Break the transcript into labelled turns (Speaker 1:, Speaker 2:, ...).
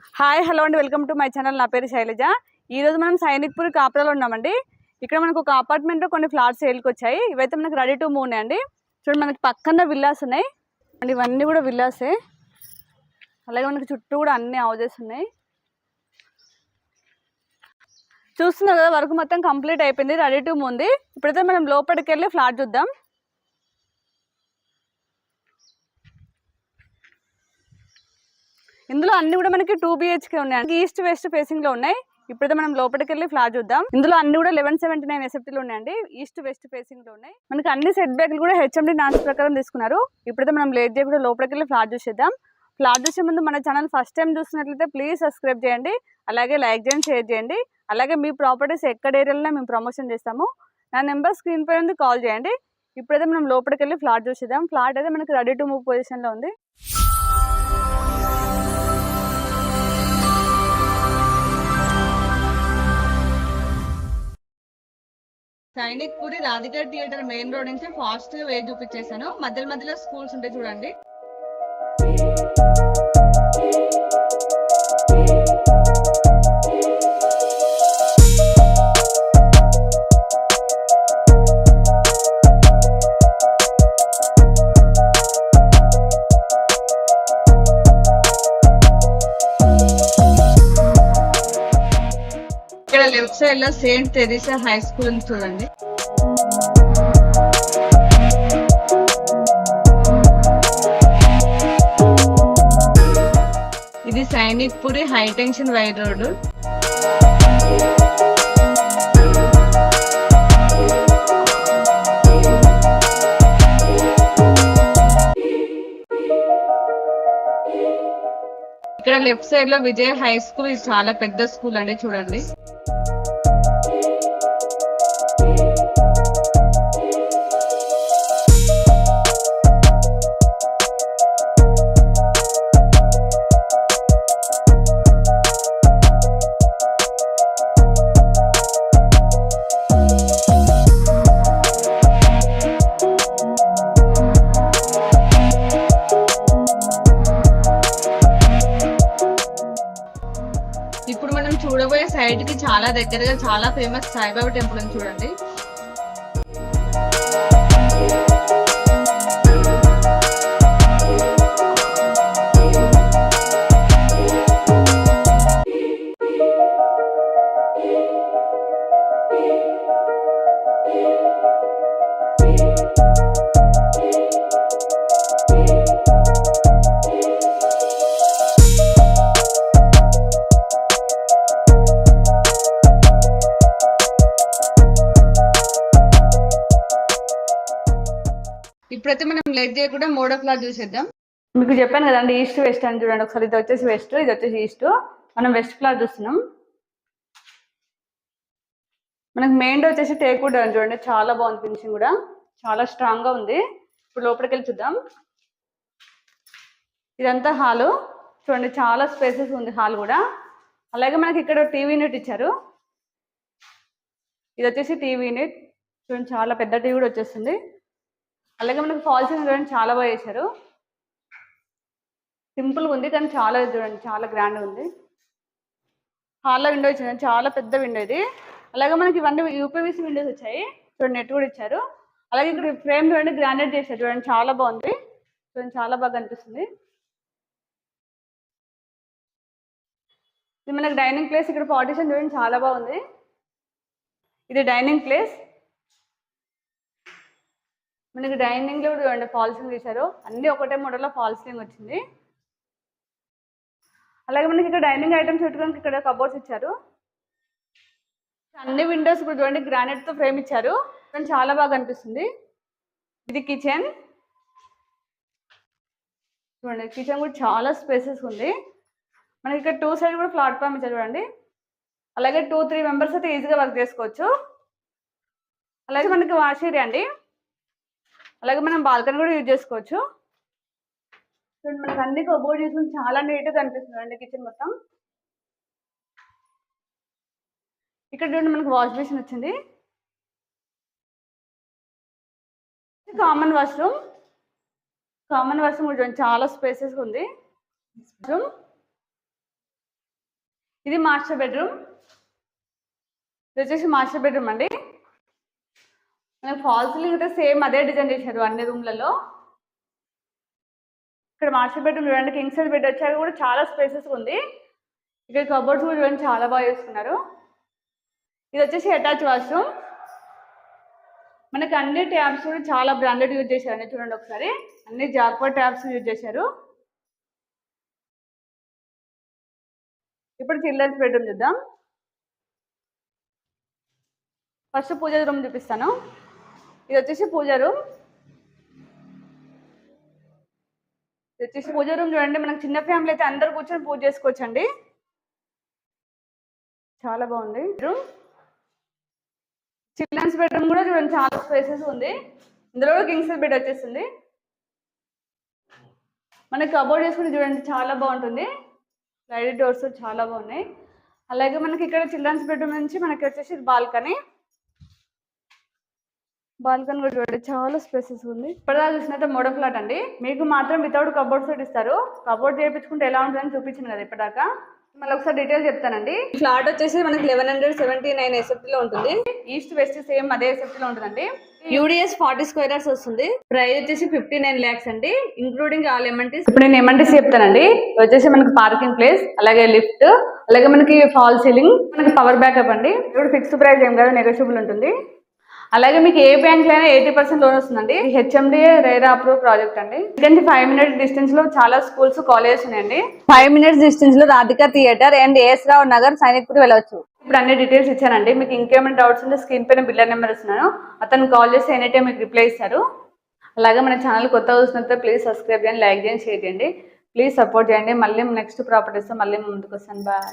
Speaker 1: Hi hello అండి. Welcome to my channel. నా పేరు శైలజ. ఈరోజు మనం సైనిక్పూర్ కాపురాలో ఉన్నామండి. ఇక్కడ మనకు ఒక అపార్ట్మెంట్లో కొన్ని ఫ్లాట్స్ సేల్కి వచ్చాయి. ఇవైతే మనకు రెడీ టు మూవ్ ఉన్నాయండి. చూడండి మనకి పక్కన విల్లాస్ ఉన్నాయి. అండ్ ఇవన్నీ కూడా విల్లాసే. అలాగే మనకి చుట్టూ కూడా అన్ని హౌజెస్ ఉన్నాయి. చూస్తున్నారు కదా వర్క్ మొత్తం కంప్లీట్ అయిపోయింది. రెడీ టు మూవ్ ఉంది. ఇప్పుడైతే మనం లోపలికి వెళ్ళి ఫ్లాట్ చూద్దాం. ఇందులో అన్ని కూడా మనకి టూ బిహెచ్కే ఉన్నాయి ఈస్ట్ వెస్ట్ ఫేసింగ్లో ఉన్నాయి. ఇప్పుడైతే మనం లోపలికి వెళ్ళి ఫ్లాట్ చూద్దాం. ఇందులో అన్ని కూడా లెవెన్ సెవెంటీ నైన్ ఎసెప్టీలు ఉన్నాయండి. ఈస్ట్ వెస్ట్ ఫేసింగ్లో ఉన్నాయి. మనకి అన్ని సెట్ బ్యాక్లు కూడా హెచ్ఎండి నాన్స్ ప్రకారం తీసుకున్నారు. ఇప్పుడైతే మనం లేట్ చేయకుండా లోపలికి వెళ్ళి ఫ్లాట్ చూసేద్దాం. ఫ్లాట్ చూసే ముందు మన ఛానల్ ఫస్ట్ టైం చూసినట్లయితే ప్లీజ్ సబ్స్క్రైబ్ చేయండి. అలాగే లైక్ చేయండి షేర్ చేయండి. అలాగే మీ ప్రాపర్టీస్ ఎక్కడ ఏరియాలో మేము ప్రమోషన్ చేస్తాము నా నెంబర్ స్క్రీన్ పై ఉంది కాల్ చేయండి. ఇప్పుడైతే మనం లోపలికి వెళ్ళి ఫ్లాట్ చూసేద్దాం. ఫ్లాట్ అయితే మనకి రెడీ టు మూవ్ పొజిషన్లో ఉంది. Sainik Puri Radhika theatre main road నుంచి ఫాస్ట్గా వే చూపించేశాను. మధ్యలో మధ్యలో స్కూల్స్ ఉంటాయి చూడండి. ఇక్కడ లెఫ్ట్ సైడ్లో సెయింట్ తెరీసా హై స్కూల్ చూడండి. ఇది Sainik Puri high tension wire road ఇక్కడ లెఫ్ట్ సైడ్లో విజయ్ హై స్కూల్ ఇది చాలా పెద్ద స్కూల్ అండి చూడండి. చూడబోయే కి చాలా దగ్గరగా చాలా ఫేమస్ సాయిబాబా టెంపుల్ అని చూడండి. ఇప్పుడైతే మనం లేట్ చేయకుండా ఆఫ్ ఫ్లాట్ చూసేద్దాం. మీకు చెప్పాను కదండి ఈస్ట్ వెస్ట్ అని చూడండి. ఒకసారి ఇది వచ్చేసి వెస్ట్ ఇది వచ్చేసి ఈస్ట్. మనం వెస్ట్ ఫ్లాట్ చూస్తున్నాం. మనకు మెయిన్ డోర్ వచ్చేసి టేక్ వుడ్ అని చూడండి. చాలా బాగుంది ఫినిషింగ్ కూడా. చాలా స్ట్రాంగ్గా ఉంది. ఇప్పుడు లోపలికి వెళ్ళి చూద్దాం. ఇదంతా హాలు. చూడండి చాలా స్పేసెస్ ఉంది హాల్ కూడా. అలాగే మనకి ఇక్కడ టీవీ యూనిట్ ఇచ్చారు. ఇది వచ్చేసి టీవీ యూనిట్. చూడండి చాలా పెద్ద టీవీ కూడా వచ్చేస్తుంది. అలాగే మనకి ఫాల్స్ చూడండి చాలా బాగా చేశారు. సింపుల్ ఉంది కానీ చాలా చూడండి చాలా గ్రాండ్ ఉంది. హాల్లో విండో ఇచ్చింది చాలా పెద్ద విండో ఇది. అలాగే మనకి ఇవన్నీ యూపీవీసీ విండోస్ వచ్చాయి. చూడండి నెట్ కూడా ఇచ్చారు. అలాగే ఇక్కడ ఫ్రేమ్ చూడండి గ్రాండెడ్ చేశారు చూడండి చాలా బాగుంది. చూడండి చాలా బాగా అనిపిస్తుంది ఇది మనకి డైనింగ్ ప్లేస్ ఇక్కడ పార్టీషన్ చూడండి చాలా బాగుంది. ఇది డైనింగ్ ప్లేస్ మనకి డైనింగ్లో కూడా చూడండి ఫాల్సింగ్ తీశారు. అన్ని ఒకటే మోడల్లో లో ఫాల్సింగ్ వచ్చింది. అలాగే మనకి ఇక్కడ డైనింగ్ ఐటమ్స్ పెట్టుకోవడానికి ఇక్కడ కబోర్డ్స్ ఇచ్చారు. అన్ని విండోస్ కూడా చూడండి గ్రానైట్తో ఫ్రేమ్ ఇచ్చారు. కానీ చాలా బాగా అనిపిస్తుంది ఇది కిచెన్ చూడండి కిచెన్ కూడా చాలా స్పేసెస్ ఉంది. మనకి ఇక్కడ టూ సైడ్ కూడా ప్లాట్ఫామ్ ఇచ్చారు చూడండి. అలాగే టూ త్రీ మెంబర్స్ అయితే ఈజీగా వర్క్ చేసుకోవచ్చు. అలాగే మనకి వాష్ ఏరియా అండి. అలాగే మనం బాల్కనీ కూడా యూజ్ చేసుకోవచ్చు. చూడండి మనకి అన్ని కబోర్డ్ చేసుకుని చాలా నీట్గా కనిపిస్తుంది అండి కిచెన్ మొత్తం. ఇక్కడ చూడండి మనకి వాష్ బేసిన్ వచ్చింది. Common washroom. కామన్ వాష్రూమ్ కూడా చూడండి చాలా స్పేసెస్ ఉంది. రూమ్ ఇది మాస్టర్ బెడ్రూమ్. ఇది వచ్చేసి మాస్టర్ బెడ్రూమ్ అండి. మనకి ఫాల్ సీలింగ్ అయితే సేమ్ అదే డిజైన్ చేశారు అన్ని రూమ్లలో ఇక్కడ మాస్టర్ బెడ్రూమ్ చూడండి కింగ్ సైడ్ బెడ్ వచ్చాక కూడా చాలా స్పేసెస్ ఉంది. ఇక్కడ కబోర్డ్స్ కూడా చూడండి చాలా బాగా చేసుకున్నారు ఇది వచ్చేసి అటాచ్ వాష్రూమ్ మనకి అన్ని ట్యాబ్స్ కూడా చాలా బ్రాండెడ్ యూజ్ చేశారండి చూడండి ఒకసారి. అన్ని జాక్వా ట్యాబ్స్ యూజ్ చేశారు. ఇప్పుడు చిల్డ్రన్స్ బెడ్రూమ్ చూద్దాం. ఫస్ట్ పూజ రూమ్ చూపిస్తాను. ఇది వచ్చేసి పూజ రూమ్ ఇది వచ్చేసి పూజ రూమ్ చూడండి. మనకు చిన్న ఫ్యామిలీ అయితే అందరు కూర్చొని పూజ చేసుకోవచ్చు అండి చాలా బాగుంది. రూమ్ చిల్డ్రన్స్ బెడ్రూమ్ కూడా చూడండి చాలా స్పేసెస్ ఉంది. ఇందులో కూడా కింగ్ బెడ్ వచ్చేసింది. మనకి కబోర్డ్ చేసుకుని చూడండి చాలా బాగుంటుంది. లైట్ డోర్స్ చాలా బాగున్నాయి. అలాగే మనకి ఇక్కడ చిల్డ్రన్స్ బెడ్రూమ్ నుంచి మనకి వచ్చేసి బాల్కనీ బాల్కనీ కూడా చూడండి చాలా స్పేసెస్ ఉంది. ఇప్పటిదాకా చూసినట్టు మోడల్ ఫ్లాట్ అండి. మీకు మాత్రం వితౌట్ కబోర్డ్ సెట్ ఇస్తారు. కబోర్డ్ చేయించుకుంటే ఎలా ఉంటుందని చూపించింది కదా ఇప్పటిదాకా. మళ్ళీ ఒకసారి డీటెయిల్ చెప్తానండి. ఫ్లాట్ వచ్చేసి మనకి eleven hundred seventy nine SFT లో ఉంటుంది. ఈస్ట్ వెస్ట్ సేమ్ అదే ఎస్ఎఫ్టీ లో ఉంటుందండి. యూడిఎస్ ఫార్టీ స్క్వేర్స్ వస్తుంది. ప్రైస్ వచ్చేసి ఫిఫ్టీ నైన్ ల్యాక్స్ అండి ఇంక్లూడింగ్ ఆల్ ఎమంటీస్ ఇప్పుడు నేను ఎమంటీస్ చెప్తానండి. వచ్చేసి మనకి పార్కింగ్ ప్లేస్ అలాగే లిఫ్ట్ అలాగే మనకి ఫాల్ సీలింగ్ మనకి పవర్ బ్యాకప్ అండి. ఇప్పుడు ఫిక్స్డ్ ప్రైస్ ఏం కాదు నెగోషియబుల్ ఉంటుంది. అలాగే మీకు ఏ బ్యాంక్ అయినా ఎయిటీ పర్సెంట్ లోన్ వస్తుందండి. హెచ్ఎండిఏ రేరా అప్రూవ్ ప్రాజెక్ట్ అండి. ఇక్కడి ఫైవ్ మినిట్స్ డిస్టెన్స్లో చాలా స్కూల్స్ కాలేజెస్ ఉన్నాయండి. ఫైవ్ మినిట్స్ డిస్టెన్స్లో Radhika theatre and AS Rao Nagar Sainikpur వెళ్ళవచ్చు ఇప్పుడు అన్ని డీటెయిల్స్ ఇచ్చానండి. మీకు ఇంకేమైనా డౌట్స్ ఉంటే స్క్రీన్ పైన బిల్లర్ నెంబర్ ఇస్తున్నాను. అతను కాల్ చేసి ఎనీ టైం మీకు రిప్లై ఇస్తారు. అలాగే మన ఛానల్ కొత్తగా చూసినట్లయితే ప్లీజ్ సబ్స్క్రైబ్ చేయండి లైక్ చేయండి షేర్ చేయండి. ప్లీజ్ సపోర్ట్ చేయండి. మళ్ళీ నెక్స్ట్ ప్రాపర్టీస్ మళ్ళీ ముందుకు వస్తాను. బాయ్